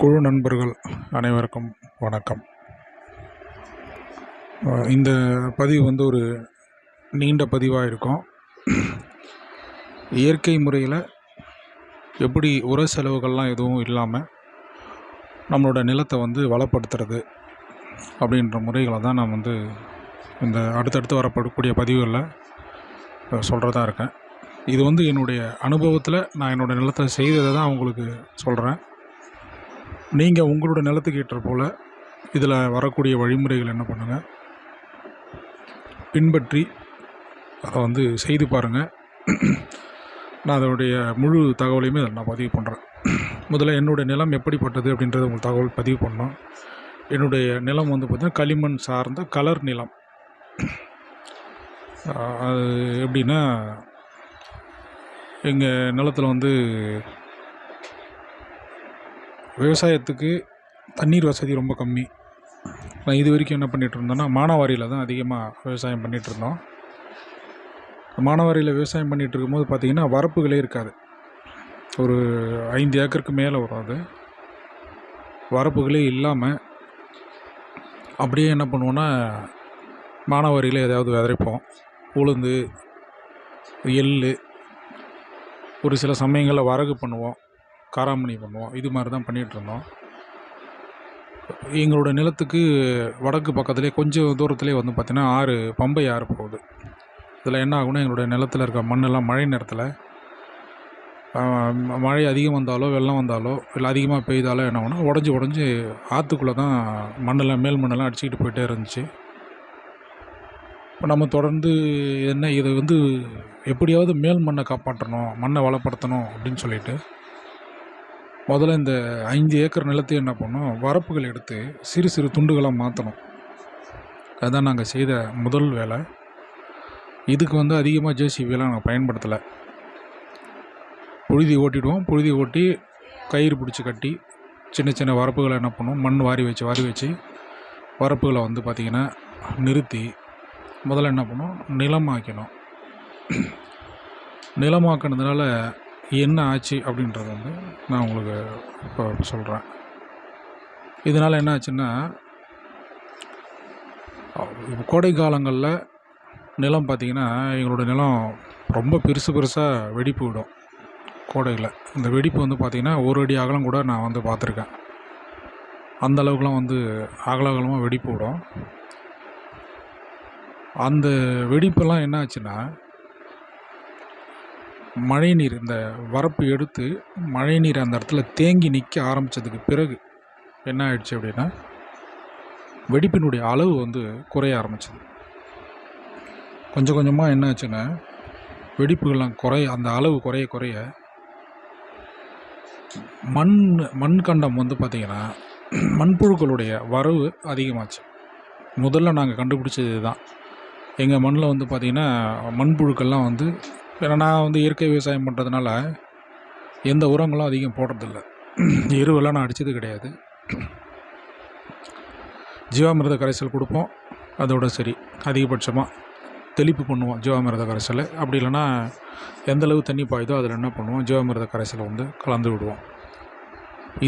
குழு நண்பர்கள் அனைவருக்கும் வணக்கம். இந்த பதிவு வந்து ஒரு நீண்ட பதிவாக இருக்கும். இயற்கை முறையில் எப்படி உர செலவுகள்லாம் எதுவும் இல்லாமல் நம்மளோட நிலத்தை வந்து வளப்படுத்துறது அப்படின்ற முறைகளை தான் நான் வந்து இந்த அடுத்தடுத்து வரப்படக்கூடிய பதிவுகளில் சொல்கிறதா இருக்கேன். இது வந்து என்னுடைய அனுபவத்தில் நான் என்னோடய நிலத்தில் செய்ததை தான் உங்களுக்கு சொல்கிறேன் நீங்கள் உங்களோட நிலத்துக்கு ஏற்ற போல் இதில் வரக்கூடிய வழிமுறைகள் என்ன பண்ணுங்கள் பின்பற்றி அதை வந்து செய்து பாருங்கள் நான் அதனுடைய முழு தகவலையுமே அதில் நான் பதிவு பண்ணுறேன் முதல்ல என்னுடைய நிலம் எப்படிப்பட்டது அப்படின்றத உங்களுக்கு தகவல் பதிவு பண்ணோம் என்னுடைய நிலம் வந்து பார்த்திங்கன்னா களிமண் சார்ந்த கலர் நிலம். அது எப்படின்னா எங்கள் நிலத்தில் வந்து விவசாயத்துக்கு தண்ணீர் வசதி ரொம்ப கம்மி. நான் இது வரைக்கும் என்ன பண்ணிகிட்டு மானாவாரியில் தான் அதிகமாக விவசாயம் பண்ணிகிட்டு இருந்தோம். மானாவாரியில் விவசாயம் பண்ணிகிட்டு இருக்கும்போது பார்த்திங்கன்னா வரப்புகளே இருக்காது. ஒரு ஐந்து ஏக்கருக்கு மேலே வரும் அது. வரப்புகளே இல்லாமல் அப்படியே என்ன பண்ணுவோன்னா மானாவாரியில் எதாவது விதைப்போம். உளுந்து எள் ஒரு சில சமயங்களில் வரகு பண்ணுவோம். காராமணி பண்ணுவோம். இது மாதிரி தான் பண்ணிகிட்ருந்தோம் எங்களோட நிலத்துக்கு வடக்கு பக்கத்துலேயே கொஞ்சம் தூரத்துலேயே வந்து பார்த்திங்கன்னா ஆறு பம்பை ஆறு போகுது. இதில் என்ன ஆகுனா எங்களுடைய நிலத்தில் இருக்க மண்ணெல்லாம் மழை நேரத்தில் மழை அதிகம் வந்தாலோ வெள்ளம் வந்தாலோ இல்லை அதிகமாக பெய்தாலோ என்ன ஆகும்னா உடஞ்சி உடஞ்சி ஆற்றுக்குள்ளே தான் மண்ணெல்லாம் மேல் மண்ணெல்லாம் அடிச்சுக்கிட்டு போயிட்டே இருந்துச்சு. இப்போ நம்ம தொடர்ந்து என்ன இதை வந்து எப்படியாவது மேல் மண்ணை காப்பாற்றணும் மண்ணை வளப்படுத்தணும் அப்படின்னு சொல்லிட்டு முதல்ல இந்த ஐந்து ஏக்கர் நிலத்தையும் என்ன பண்ணோம்? வரப்புகள் எடுத்து சிறு சிறு துண்டுகளாக மாற்றணும் அதுதான் நாங்கள் செய்த முதல் வேலை. இதுக்கு வந்து அதிகமாக ஜேசிபியெல்லாம் நாங்கள் பயன்படுத்தலை. புழுதி ஓட்டிடுவோம். புழுதி ஓட்டி கயிறு பிடிச்சி கட்டி சின்ன சின்ன வரப்புகளை என்ன பண்ணுவோம் மண் வாரி வச்சு வாரி வச்சு வரப்புகளை வந்து பார்த்திங்கன்னா நிறுத்தி முதல்ல என்ன பண்ணோம்? நிலமாக்கணும் நிலமாக்கினதுனால என்ன ஆச்சு அப்படின்றது வந்து நான் உங்களுக்கு இப்போ சொல்கிறேன் இதனால் என்ன ஆச்சுன்னா இப்போ கோடை காலங்களில் நிலம் பார்த்திங்கன்னா எங்களோட நிலம் ரொம்ப பெருசு பெருசாக வெடிப்பு விடும் கோடையில். இந்த வெடிப்பு வந்து பார்த்திங்கன்னா ஒரு அடி அகலம் கூட நான் வந்து பார்த்துருக்கேன் அந்த அளவுக்குலாம் வந்து அகல அகலமாக வெடிப்பு விடும். அந்த வெடிப்பெல்லாம் என்ன ஆச்சுன்னா மழை நீர் இந்த வரப்பு எடுத்து மழை நீர் அந்த இடத்துல தேங்கி நிற்க ஆரம்பித்ததுக்கு பிறகு என்ன ஆயிடுச்சு அப்படின்னா வெடிப்பினுடைய அளவு வந்து குறைய ஆரம்பிச்சது. கொஞ்சம் கொஞ்சமாக என்ன ஆச்சுன்னா வெடிப்புகள்லாம் குறைய அந்த அளவு குறைய குறைய மண் மண் கண்டம் வந்து பார்த்திங்கன்னா மண்புழுக்களுடைய வரவு அதிகமாச்சு. முதல்ல நாங்கள் கண்டுபிடிச்சது இதுதான் எங்கள் மண்ணில் வந்து பார்த்திங்கன்னா மண்புழுக்கள்லாம் வந்து ஏன்னா நான் வந்து இயற்கை விவசாயம் பண்ணுறதுனால எந்த உரங்களும் அதிகம் போடுறதில்ல. எருவெல்லாம் நான் அடித்தது கிடையாது. ஜீவாமிரத கரைசல் கொடுப்போம். அதோட சரி. அதிகபட்சமாக தெளிப்பு பண்ணுவோம் ஜீவாமிரத கரைசல். அப்படி இல்லைன்னா எந்தளவு தண்ணி பாயுதோ அதில் என்ன பண்ணுவோம்? ஜீவாமிரத கரைசலை வந்து கலந்து விடுவோம்.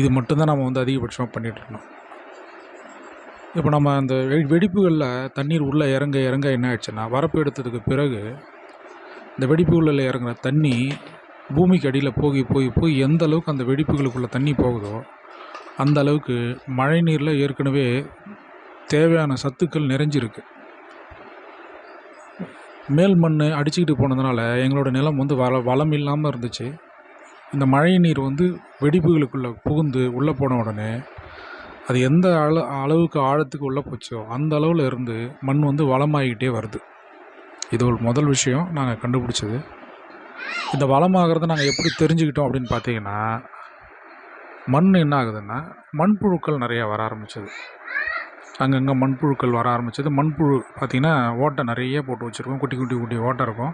இது மட்டும்தான் நம்ம வந்து அதிகபட்சமாக பண்ணிகிட்ருந்தோம் இப்போ நம்ம அந்த வெடிப்புகளில் தண்ணீர் உள்ளே இறங்க இறங்க என்ன ஆயிடுச்சுன்னா வரப்பு எடுத்ததுக்கு பிறகு இந்த வெடிப்புகளில் இறங்குற தண்ணி பூமிக்கு அடியில் போய் போய் போய் எந்த அளவுக்கு அந்த வெடிப்புகளுக்குள்ளே தண்ணி போகுதோ அந்த அளவுக்கு மழை நீரில் ஏற்கனவே தேவையான சத்துக்கள் நிறைஞ்சிருக்கு. மேல் மண் அடிச்சுக்கிட்டு போனதுனால எங்களோட நிலம் வந்து வள வளம் இல்லாமல் இருந்துச்சு. இந்த மழை நீர் வந்து வெடிப்புகளுக்குள்ளே புகுந்து உள்ளே போன உடனே அது எந்த அள அளவுக்கு ஆழத்துக்கு உள்ளே போச்சோ அந்த அளவில் இருந்து மண் வந்து வளமாகிக்கிட்டே வருது. இது ஒரு முதல் விஷயம் நாங்கள் கண்டுபிடிச்சது. இந்த வளமாகிறத நாங்கள் எப்படி தெரிஞ்சுக்கிட்டோம் அப்படின்னு பார்த்தீங்கன்னா மண் என்ன ஆகுதுன்னா மண்புழுக்கள் நிறையா வர ஆரம்பிச்சது. அங்கங்கே மண்புழுக்கள் வர ஆரம்பிச்சது. மண்புழு பார்த்திங்கன்னா ஓட்டை நிறைய போட்டு வச்சுருக்கோம். குட்டி குட்டி குட்டி ஓட்டை இருக்கும்.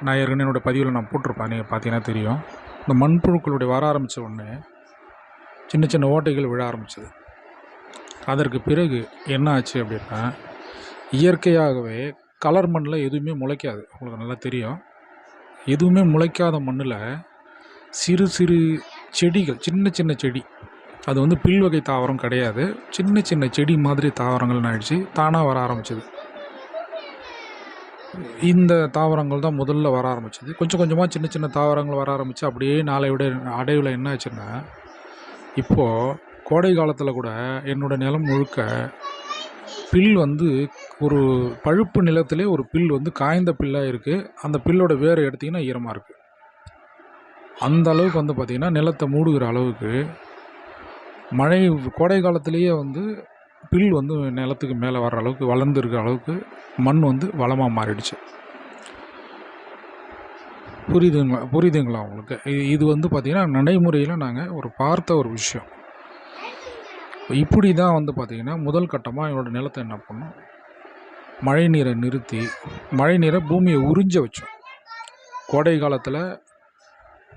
நான் ஏற்கனவே என்னோடய பதிவில் நான் போட்டிருப்பேன். நீங்கள் பார்த்தீங்கன்னா தெரியும். இந்த மண்புழுக்களுடைய வர ஆரம்பித்த உடனே சின்ன சின்ன ஓட்டைகள் விழ ஆரம்பிச்சது. அதற்கு பிறகு என்ன ஆச்சு அப்படின்னா இயற்கையாகவே கலர் மண்ணில் எதுவுமே முளைக்காது. உங்களுக்கு நல்லா தெரியும். எதுவுமே முளைக்காத மண்ணில் சிறு சிறு செடிகள் சின்ன சின்ன செடி. அது வந்து பில் வகை தாவரம் கிடையாது. சின்ன சின்ன செடி மாதிரி தாவரங்கள்னு ஆயிடுச்சு. தானாக வர ஆரம்பிச்சது. இந்த தாவரங்கள் தான் முதல்ல வர ஆரம்பிச்சது. கொஞ்சம் கொஞ்சமாக சின்ன சின்ன தாவரங்கள் வர ஆரம்பிச்சு அப்படியே நாளை விட அடைவில் என்ன ஆச்சுன்னா இப்போது கோடை காலத்தில் கூட என்னோடய நிலம் முழுக்க பில் வந்து ஒரு பழுப்பு நிலத்திலே ஒரு பில் வந்து காய்ந்த பில்லாக இருக்குது அந்த பில்லோட வேர் எடுத்திங்கன்னா ஈரமாக இருக்குது அந்த அளவுக்கு வந்து பார்த்திங்கன்னா நிலத்தை மூடுகிற அளவுக்கு மழை கோடை காலத்திலேயே வந்து பில் வந்து நிலத்துக்கு மேலே வர்ற அளவுக்கு வளர்ந்துருக்க அளவுக்கு மண் வந்து வளமாக மாறிடுச்சு. புரியுதுங்களா? புரியுதுங்களா உங்களுக்கு? இது இது வந்து பார்த்திங்கன்னா நடைமுறையில் நாங்கள் ஒரு பார்த்த ஒரு விஷயம். இப்படி தான் வந்து பார்த்திங்கன்னா முதல் கட்டமாக என்னோடய நிலத்தை என்ன பண்ணோம்? மழை நீரை நிறுத்தி மழை நீரை பூமியை உறிஞ்ச வச்சோம். கோடை காலத்தில்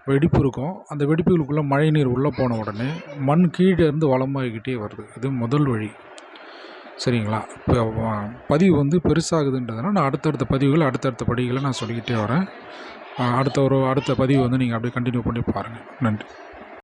வெடிப்பு இருக்கும். அந்த வெடிப்புகளுக்குள்ளே மழை நீர் உள்ளே போன உடனே மண் கீழே இருந்து வளமாகிக்கிட்டே வருது. இது முதல் வழி. சரிங்களா? இப்போ பதிவு வந்து பெருசாகுதுன்றதுனால நான் அடுத்தடுத்த பதிவுகள் அடுத்தடுத்த படிகளை நான் சொல்லிக்கிட்டே வரேன். அடுத்த ஒரு அடுத்த பதிவு வந்து நீங்கள் அப்படியே கண்டினியூ பண்ணி பாருங்கள் நன்றி.